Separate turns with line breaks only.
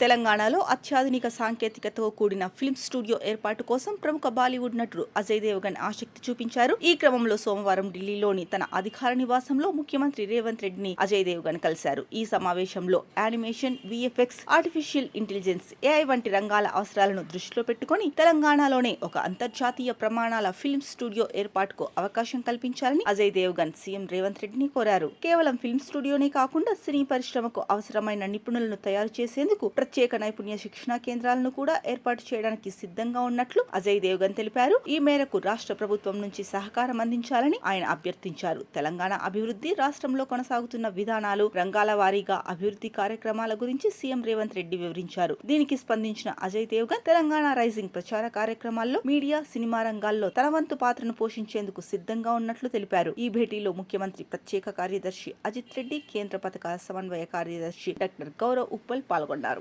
తెలంగాణలో అత్యాధునిక సాంకేతికతతో కూడిన ఫిల్మ్ స్టూడియో ఏర్పాటు కోసం ప్రముఖ బాలీవుడ్ నటుడు అజయ్ దేవగన్ ఆసక్తి చూపించారు. ఈ క్రమంలో సోమవారం ఢిల్లీలోని తన అధికార నివాసంలో ముఖ్యమంత్రి రేవంత్ రెడ్డిని అజయ్ దేవగన్ కలిశారు. ఈ సమావేశంలో animation VFX artificial intelligence AI వంటి రంగాల అవసరాలను దృష్టిలో పెట్టుకుని తెలంగాణలోనే ఒక అంతర్జాతీయ ప్రమాణాల ఫిల్మ్ స్టూడియో ఏర్పాటుకు అవకాశం కల్పించాలని అజయ్ దేవగన్ సీఎం రేవంత్ రెడ్డిని కోరారు. కేవలం ఫిల్మ్ స్టూడియోనే కాకుండా సినీ పరిశ్రమకు అవసరమైన నిపుణులను తయారు చేసేందుకు ప్రత్యేక నైపుణ్య శిక్షణా కేంద్రాలను కూడా ఏర్పాటు చేయడానికి సిద్ధంగా ఉన్నట్లు అజయ్ దేవగన్ తెలిపారు. ఈ మేరకు రాష్ట్ర ప్రభుత్వం నుంచి సహకారం అందించాలని ఆయన అభ్యర్థించారు. తెలంగాణ అభివృద్ధి రాష్ట్రంలో కొనసాగుతున్న విధానాలు రంగాల వారీగా అభివృద్ధి కార్యక్రమాల గురించి సీఎం రేవంత్ రెడ్డి వివరించారు. దీనికి స్పందించిన అజయ్ దేవగన్ తెలంగాణ రైజింగ్ ప్రచార కార్యక్రమాల్లో మీడియా సినిమా రంగాల్లో తన వంతు పాత్రను పోషించేందుకు సిద్ధంగా ఉన్నట్లు తెలిపారు. ఈ భేటీలో ముఖ్యమంత్రి ప్రత్యేక కార్యదర్శి అజిత్ రెడ్డి కేంద్ర పథకాల సమన్వయ కార్యదర్శి డాక్టర్ గౌరవ్ ఉప్పల్ పాల్గొన్నారు.